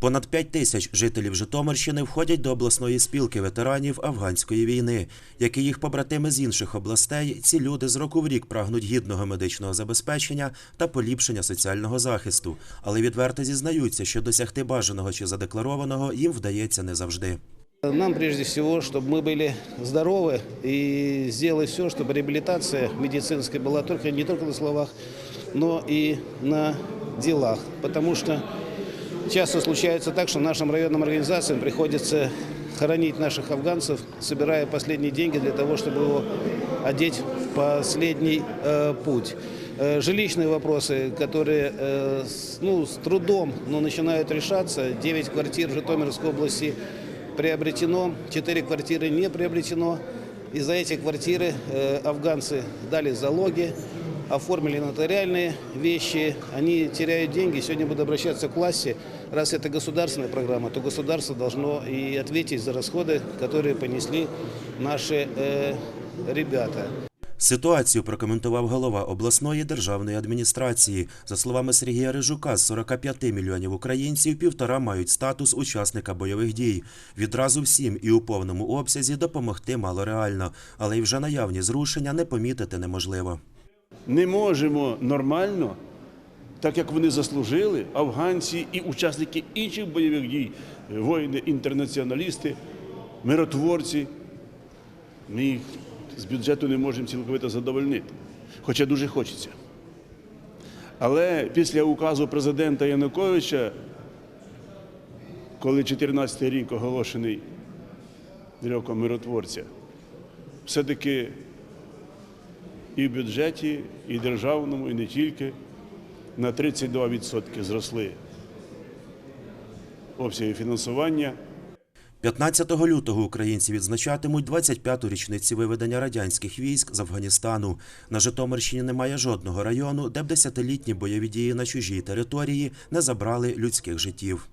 Понад 5 тисяч жителів Житомирщини входять до обласної спілки ветеранів афганської війни. Як і їх побратими з інших областей, ці люди з року в рік прагнуть гідного медичного забезпечення та поліпшення соціального захисту, але відверто зізнаються, що досягти бажаного чи задекларованого їм вдається не завжди. Нам прежде всего, чтобы мы были здоровы и сделали все, чтобы реабилитация медицинская была только, не только на словах, но и на делах. Потому что часто случается так, что нашим районным организациям приходится хоронить наших афганцев, собирая последние деньги для того, чтобы его одеть в последний э, путь. Э, Жилищные вопросы, которые э, с- ну, с трудом, но начинают решаться. 9 квартир в Житомирской области приобретено, 4 квартиры не приобретено. И за эти квартиры э, афганцы дали залоги, оформили нотариальные вещи, они теряют деньги. Сегодня буду обращаться к власти. Раз это государственная программа, то государство должно и ответить за расходы, которые понесли наши э, ребята. Ситуацію прокоментував голова обласної державної адміністрації. За словами Сергія Рижука, з 45 мільйонів українців півтора мають статус учасника бойових дій. Відразу всім і у повному обсязі допомогти мало реально, але й вже наявні зрушення не помітити неможливо. не можемо нормально, так як вони заслужили, афганці і учасники інших бойових дій, воїни, інтернаціоналісти, миротворці. Ми їх з бюджету не можемо цілковито задовольнити, хоча дуже хочеться. Але після указу президента Януковича, коли 14 рік оголошений роком миротворця, все-таки і в бюджеті, і державному, і не тільки на 32% зросли обсяги фінансування. 15 лютого українці відзначатимуть 25-ту річницю виведення радянських військ з Афганістану. На Житомирщині немає жодного району, де б десятилітні бойові дії на чужій території не забрали людських життів.